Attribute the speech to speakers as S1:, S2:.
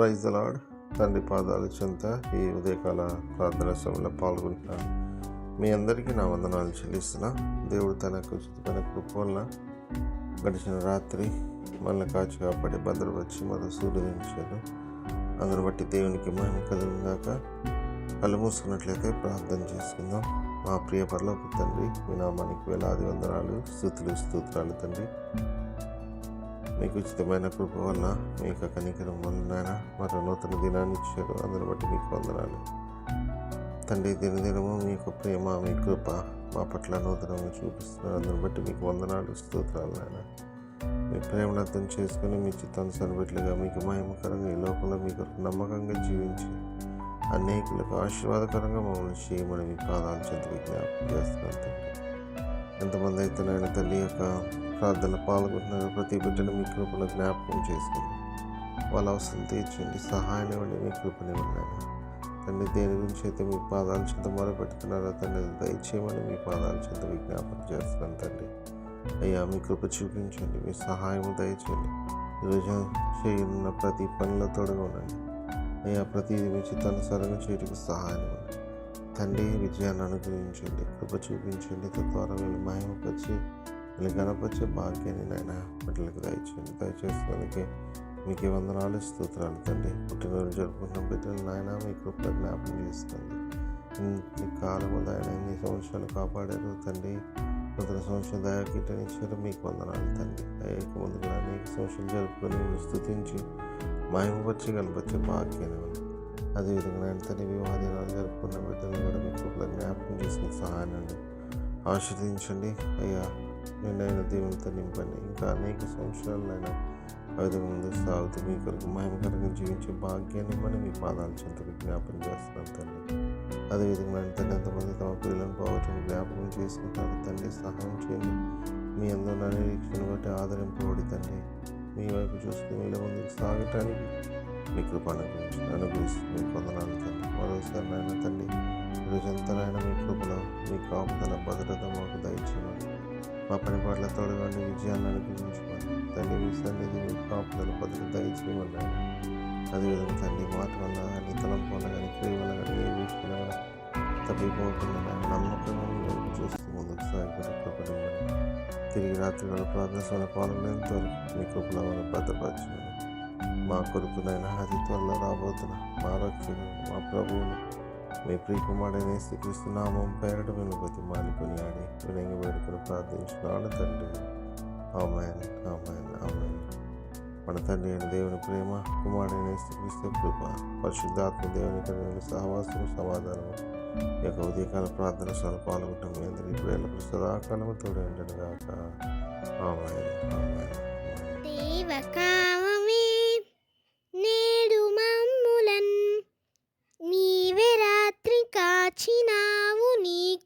S1: Praise lord తండ్రి పాదాల చెంత ఈ ఉదయకాల ప్రార్థన సమయంలో పాల్గొంటున్నాను. మీ అందరికీ నా వందనాలు చెల్లిస్తున్నా. దేవుడు తనకు తన కృప వల్ల గడిచిన రాత్రి మళ్ళీ కాచి కాపాడి భద్రపరిచి సూర్యుని సూర్యుదించారు అందును బట్టి దేవునికి మహిమ కలిగినాక కళ్ళు మూసుకున్నట్లయితే ప్రార్థన చేసుకుందాం. మా ప్రియ పరలోకి తండ్రి మీ నామానికి వేలాది వందనాలు స్థుతులు స్తోత్రాలు తండ్రి. మీకు ఉచితమైన కృప వల్ల మీ యొక్క కనికరం వల్ల మరో నూతన దినాన్ని ఇచ్చారు. అందరి బట్టి మీకు వందనాలు. తండ్రి దినదినము మీ యొక్క ప్రేమ మీ కృప మా పట్ల నూతనంగా చూపిస్తున్నారు. అందరిని బట్టి మీకు వందనాలు స్తోత్రాలు నాయన. మీ ప్రేమను అర్థం చేసుకుని మీ చిత్తానుసారం బిడ్డలుగా మీకు మహిమకరంగా ఈ లోకంలో మీకు నమ్మకంగా జీవించి అనేకులకు ఆశీర్వాదకరంగా మమ్మల్ని చేయమని మీ పాదాలు చెంత విజ్ఞాపం చేస్తున్నాను తండ్రి. ఎంతమంది అయితే నాయన తల్లి యొక్క ప్రార్థన పాల్గొంటున్నారు ప్రతి బిడ్డను మీ కృపలో జ్ఞాపకం చేసుకుని వాళ్ళ అవసరం తీర్చండి సహాయం ఇవ్వండి మీ కృపని ఉన్నాయన తండ్రి దేని గురించి అయితే మీ పాదాల చెంత మొరపెట్టుకున్నారో తండ్రి దయచేయమని మీ పాదాల చెంత విజ్ఞాపన చేస్తున్నాను తండ్రి. అయ్యా మీ కృప చూపించండి మీ సహాయం దయచేయండి. ఈరోజు చేయనున్న ప్రతి పనిలో తోడుగా ఉండండి. అయ్యా ప్రతిదీ మీ చిత్తానుసారంగా చేయడానికి సహాయం ఇవ్వండి. తండ్రి విజయాన్ని అనుగ్రహించండి కృప చూపించండి తద్వారా వీళ్ళు మహిమపరిచి వీళ్ళు గణపరిచే భాగ్యాన్ని నాయన బిడ్డలకు దయచేయండి. దయచేసుకోవడానికి మీకు వందనాలు స్తోత్రాలు తండ్రి. పుట్టినరోజు జరుపుకున్న బిడ్డలు నాయన మీ కృప జ్ఞాపకం చేసుకోండి ఈ కాలము ఆయన ఎన్ని సంవత్సరాలు కాపాడారు తండ్రి. నూతన సంవత్సరం దయాకీటని మీకు వందనాలు తండ్రి. దయకు ముందుగా అనేక సంవత్సరాలు జరుపుకొని స్థుతించి మాయమపరిచి కనపరిచే భాగ్యాన్ని అదేవిధంగా నేను తండ్రి వివాహ దినాలు జరుపుకున్న బిడ్డలు కూడా మీ కృపలో జ్ఞాపకం చేసుకుని సహాయం అండి ఆశీర్వదించండి. అయ్యా నిన్నైన దేవునితో నింపండి. ఇంకా అనేక సంవత్సరాలైనా ఆ ముందు సాగుతూ మీ కొరకు మహిమకరంగా జీవించే భాగ్యాన్ని మనం మీ పాదాల చెంత జ్ఞాపం చేస్తున్నాను తండ్రి. అదేవిధంగా నేను తండ్రి ఎంతమంది తమ పిల్లలను పోవటం జ్ఞాపకం చేసుకుంటారు తండ్రి సహాయం చేయండి. మీ అందరూ నిరీక్షణ బట్టి ఆదరింపబడి తండ్రి. మీ వైపు చూస్తూ మీలో ముందుకు సాగటానికి మీ కృపను అనుగ్రహిస్తూ మీ కొందనాలు తండ్రి. మరోసారి నాయన తండ్రి రోజంతా నాయన మీ కృపలో మీ కాపుదల భద్రత మాకు దయచేయమని మా పని పట్ల తోడుగాండి విజయాన్ని అనుగ్రహించమని తండ్రి మీ సన్నిధి మీ కాపుదల భద్రత దయచేయమని అదేవిధంగా తండ్రి మాట వల్ల కానీ తలంపు వల్ల కానీ క్రియ వల్ల కానీ ఏ విషయం కూడా తప్పిపోకుండా నాయన నమ్మకంగా చూస్తూ ముందుకు సాగిపోయి కృపనివ్వండి. తిరిగి రాత్రి వేళ ప్రార్థన పాల్గొనేంత వరకు మీ కృపలో వల్ల భద్రపరచమని మా కొడుకునైనా అది త్వరలో రాబోతున్న మా రక్షణ మా ప్రభువును మీ ప్రియకుమారుడైన శ్రీకృష్ణనామం పేరట మేము ప్రతి మాలికొని ఆడి వినంగి వేడుకొని ప్రార్థించినాడు తండ్రి. Amen amen amen. మన తండ్రి అయిన దేవుని ప్రేమ కుమారుడైన శ్రీకృష్ణ కృప పరిశుద్ధాత్మ దేవుని కలిగిన సహవాసము సమాధానము ఈ యొక్క ఉదయకాల ప్రార్థన సభ పాల్గొంటాం మీ అందరికీ ఇప్పుడు ఎల్లప్పుడు సదాకాలము తోడు ఉండను గాక ఆమెన్.